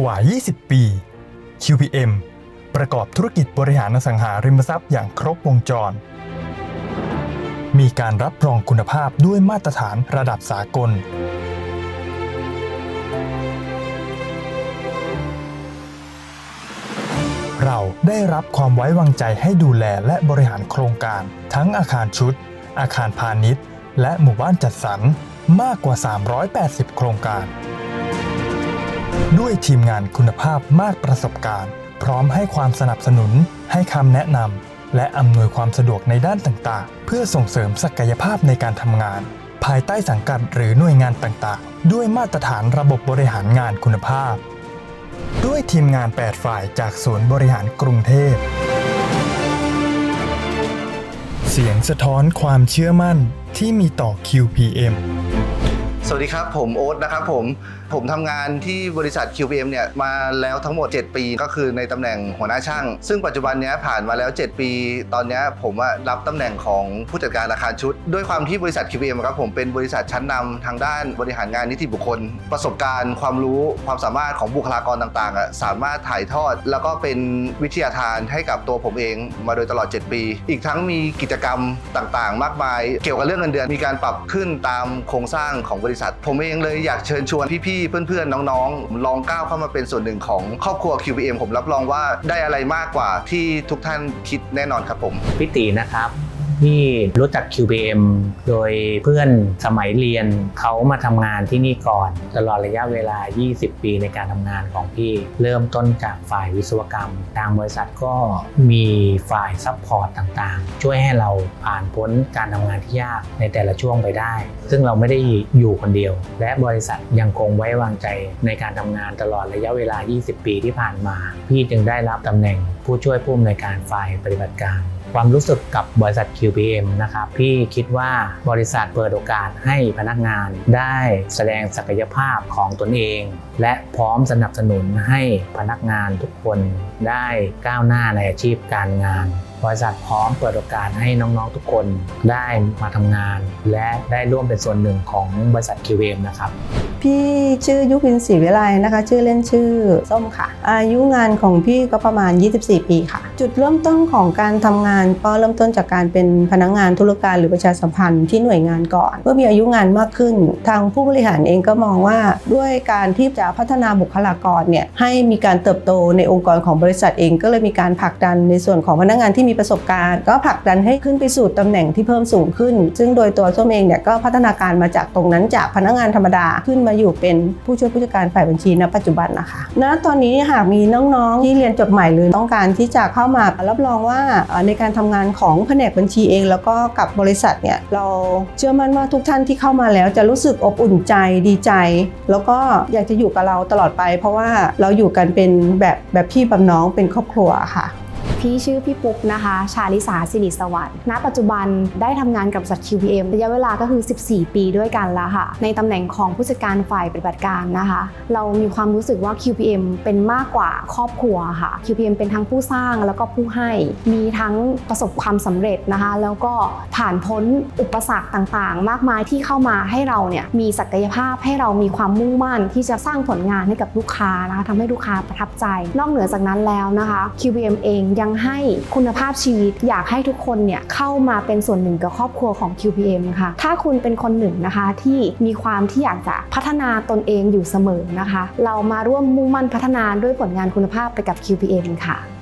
กว่า 20 ปี QPM ประกอบธุรกิจบริหารอสังหาริมทรัพย์อย่างครบวงจร มีการรับรองคุณภาพด้วยมาตรฐานระดับสากล เราได้รับความไว้วางใจให้ดูแลและบริหารโครงการ ทั้งอาคารชุด อาคารพาณิชย์ และหมู่บ้านจัดสรรมากกว่า 380 โครงการ ด้วยทีมงานคุณภาพมากประสบการณ์ พร้อมให้ความสนับสนุน ให้คำแนะนำและอำนวยความสะดวกในด้านต่างๆ เพื่อส่งเสริมศักยภาพในการทำงาน ภายใต้สังกัดหรือหน่วยงานต่างๆ ด้วยมาตรฐานระบบบริหารงานคุณภาพ ด้วยทีมงาน 8 ฝ่ายจากศูนย์บริหารกรุงเทพ เสียงสะท้อนความเชื่อมั่นที่มีต่อ QPM สวัสดีครับ ผมโอ๊ตนะครับผมผมทำงานที่บริษัท QPM เนี่ยมาแล้วทั้งหมด 7 ปีก็คือในตำแหน่งหัวหน้าช่าง ซึ่งปัจจุบันเนี้ยผ่านมาแล้ว 7 ปี ตอนเนี้ยผมรับตำแหน่งของผู้จัดการอาคารชุด ด้วยความที่บริษัท QPM ครับผมเป็นบริษัทชั้นนำทางด้านบริหารงานนิติบุคคล ประสบการณ์ ความรู้ความสามารถของบุคลากรต่างๆอะสามารถถ่ายทอด แล้วก็เป็นวิทยาทานให้กับตัวผมเองมาโดยตลอด 7 ปี อีกทั้งมีกิจกรรมต่างๆ มากมาย เกี่ยวกับเรื่องเงินเดือนมีการปรับขึ้นตามโครงสร้างของบริษัท ผมเองเลยอยากเชิญชวนพี่ๆ เพื่อนๆ น้องๆ ลองก้าวเข้ามาเป็นส่วนหนึ่งของครอบครัว QBM ผมรับรองว่าได้อะไรมากกว่าที่ทุกท่านคิดแน่นอนครับผม พี่ตีนะครับ ที่รู้จัก QPM โดยเพื่อนสมัยเรียนเขามาทำงานที่นี่ก่อน ตลอดระยะเวลา 20 ปีในการทำงานของพี่ เริ่มต้นจากฝ่ายวิศวกรรม ทางบริษัทก็มีฝ่ายซัพพอร์ตต่างๆ ช่วยให้เราผ่านพ้นการทำงานที่ยากในแต่ละช่วงไปได้ ซึ่งเราไม่ได้อยู่คนเดียว และบริษัทยังคงไว้วางใจในการทำงานตลอดระยะเวลา 20 ปีที่ผ่านมา พี่จึงได้รับตำแหน่งผู้ช่วยผู้อำนวยการฝ่ายปฏิบัติการ ความรู้สึกกับบริษัท QPM นะครับพี่คิดว่าบริษัทเปิดโอกาสให้พนักงานได้แสดงศักยภาพของตนเอง และพร้อมสนับสนุนให้พนักงานทุกคนได้ก้าวหน้าในอาชีพการงานบริษัทพร้อมเปิดโอกาสให้น้องๆทุกคนได้มาทำงาน และได้ร่วมเป็นส่วนหนึ่งของบริษัท QPM นะครับ พี่ชื่อยุพินศรีวิไลนะคะ ชื่อเล่นชื่อส้มค่ะ อายุงานของพี่ก็ประมาณ 24 ปีค่ะ จุดเริ่มต้นของการทำงานก็เริ่มต้นจากการเป็นพนักงานธุรการหรือประชาสัมพันธ์ที่หน่วยงานก่อนเมื่อมีอายุงานมากขึ้น ทางผู้บริหารเองก็มองว่าด้วยการที่จะพัฒนาบุคลากรเนี่ยให้มีการเติบโตในองค์กรของบริษัทเองก็เลยมีการผลักดันในส่วนของพนักงานที่มีประสบการณ์ ก็ผลักดันให้ขึ้นไปสู่ตำแหน่งที่เพิ่มสูงขึ้น ซึ่งโดยตัวส้มเองเนี่ยก็พัฒนาการมาจากตรงนั้นจากพนักงานธรรมดาขึ้นมาอยู่เป็นผู้ช่วยผู้จัดการฝ่ายบัญชีณปัจจุบันนะคะณตอนนี้หากมีน้องๆที่เรียนจบใหม่หรือต้องการที่จะเข้ามารับรองว่าในการทำงานของแผนกบัญชีเอง แล้วก็กับบริษัทเนี่ยเราเชื่อมั่นว่าทุกท่านที่เข้ามาแล้วจะรู้สึกอบอุ่นใจดีใจ แล้วก็อยากจะอยู่กับเราตลอดไป เพราะว่าเราอยู่กันเป็นแบบแบบพี่แบบน้องเป็นครอบครัวค่ะ พี่ชื่อพี่ปุ๊กนะคะ ชาลิสาสิริสวัสดิ์ณปัจจุบันได้ทำงานกับบริษัท QPM ระยะเวลาก็คือ 14 ปีด้วยกันแล้วค่ะ ในตำแหน่งของผู้จัดการฝ่ายปฏิบัติการนะคะ เรามีความรู้สึกว่า QPM เป็นมากกว่าครอบครัวค่ะ QPM เป็นทั้งผู้สร้างแล้วก็ผู้ให้ มีทั้งประสบความสำเร็จนะคะ แล้วก็ผ่านพ้นอุปสรรคต่างๆ มากมายที่เข้ามาให้เราเนี่ยมีศักยภาพให้เรามีความมุ่งมั่นที่จะสร้างผลงานให้กับลูกค้านะคะทำให้ลูกค้าประทับใจ นอกเหนือจากนั้นแล้วนะคะ QBM เองยังให้คุณภาพชีวิต อยากให้ทุกคนเนี่ยเข้ามาเป็นส่วนหนึ่งกับครอบครัวของ QPM ค่ะ ถ้าคุณเป็นคนหนึ่งนะคะที่มีความที่อยากจะพัฒนาตนเองอยู่เสมอนะคะ เรามาร่วมมุ่งมั่นพัฒนาด้วยผลงานคุณภาพไปกับ QPM ค่ะ